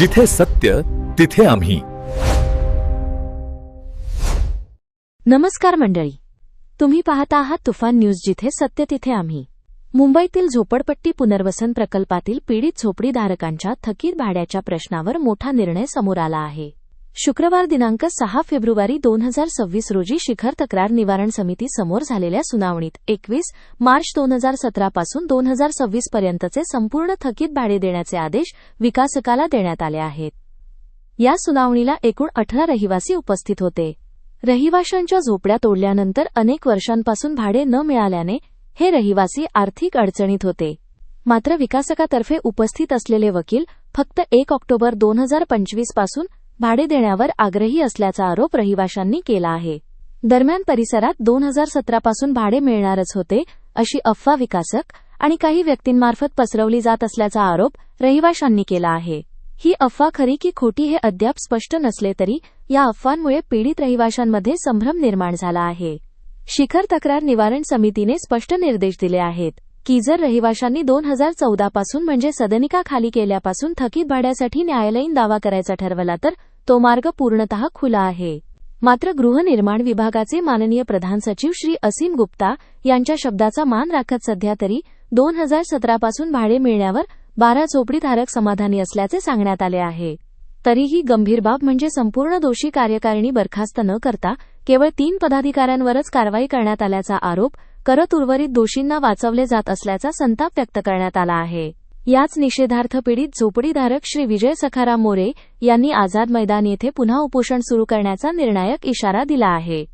जिथे सत्य तिथे आम्ही. नमस्कार मंडळी. तुम्ही पाहता आहात तुफान न्यूज जिथे सत्य तिथे आम्ही. मुंबईतील झोपडपट्टी पुनर्वसन प्रकल्पातील पीडित झोपडीधारकांच्या थकीत भाड्याच्या प्रश्नावर मोठा निर्णय समोर आला आहे. शुक्रवार दिनांक सहा फेब्रुवारी दोन हजार सव्वीस रोजी शिखर तक्रार निवारण समिती समोर झालेल्या सुनावणीत एकवीस मार्च दोन हजार सतरापासून दोन हजार सव्वीस पर्यंतचे संपूर्ण थकीत भाडे देण्याचे आदेश विकासकाला देण्यात आले आहेत. या सुनावणीला एकूण अठरा रहिवासी उपस्थित होते. रहिवाशांच्या झोपड्या तोडल्यानंतर अनेक वर्षांपासून भाडे न मिळाल्याने हे रहिवासी आर्थिक अडचणीत होते. मात्र विकासकातर्फे उपस्थित असलेले वकील फक्त एक ऑक्टोबर दोन हजार पंचवीसपासून भाडे देण्यावर आग्रही असल्याचा आरोप रहिवाशांनी केला आहे. दरम्यान परिसरात दोन हजार सतरापासून भाडे मिळणारच होते अशी अफवा विकासक आणि काही व्यक्तींमार्फत पसरवली जात असल्याचा आरोप रहिवाशांनी केला आहे. ही अफवा खरी की खोटी हे अद्याप स्पष्ट नसले तरी या अफवांमुळे पीडित रहिवाशांमध्ये संभ्रम निर्माण झाला आहे. शिखर तक्रार निवारण समितीने स्पष्ट निर्देश दिले आहेत की जर रहिवाशांनी दोन हजार चौदापासून म्हणजे सदनिका खाली केल्यापासून थकीत भाड्यासाठी न्यायालयीन दावा करायचा ठरवला तर तो मार्ग पूर्णतः खुला आहे. मात्र गृहनिर्माण विभागाचे माननीय प्रधान सचिव श्री असीम गुप्ता यांच्या शब्दाचा मान राखत सध्या तरी दोन हजार सतरापासून भाडे मिळण्यावर बारा झोपडीधारक समाधानी असल्याचे सांगण्यात आले आहे. तरीही गंभीर बाब म्हणजे संपूर्ण दोषी कार्यकारिणी बरखास्त न करता केवळ तीन पदाधिकाऱ्यांवरच कारवाई करण्यात आल्याचा आरोप करत उर्वरित दोषींना वाचवले जात असल्याचा संताप व्यक्त करण्यात आला आहे. याच निषेधार्थ पीडित झोपडीधारक श्री विजय सखाराम मोरे यांनी आझाद मैदान येथे पुन्हा उपोषण सुरू करण्याचा निर्णायक इशारा दिला आहे.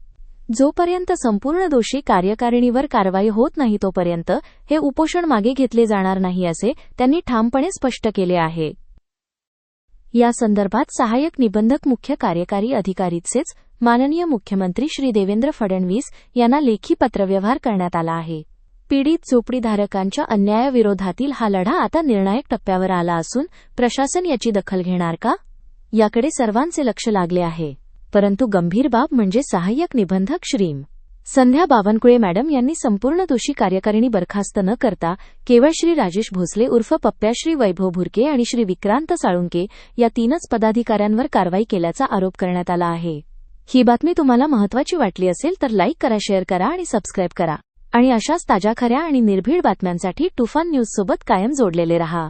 जोपर्यंत संपूर्ण दोषी कार्यकारिणीवर कारवाई होत नाही तोपर्यंत हे उपोषण मागे घेतले जाणार नाही असे त्यांनी ठामपणे स्पष्ट केले आहे. या संदर्भात सहाय्यक निबंधक मुख्य कार्यकारी अधिकारीचेच माननीय मुख्यमंत्री श्री देवेंद्र फडणवीस यांना लेखी पत्रव्यवहार करण्यात आला आहे. पीडित झोपडीधारकांच्या अन्यायाविरोधातील हा लढा आता निर्णायक टप्प्यावर आला असून प्रशासन याची दखल घेणार का? याकडे सर्वांचे लक्ष लागले आहे. परंतु गंभीर बाब म्हणजे सहाय्यक निबंधक श्रीम. संध्या बावनकुळे मॅडम यांनी संपूर्ण दोषी कार्यकारिणी बरखास्त न करता केवळ श्री राजेश भोसले उर्फ पप्प्या श्री वैभव भुरके आणि श्री विक्रांत साळुंके या तीनच पदाधिकाऱ्यांवर कारवाई केल्याचा आरोप करण्यात आला आहे. ही बातमी तुम्हाला महत्वाची वाटली असेल तर लाईक करा शेअर करा आणि सबस्क्राईब करा. आणि अशाच ताज्या खऱ्या आणि निर्भीड बातम्यांसाठी तुफान न्यूज सोबत कायम जोडलेले रहा.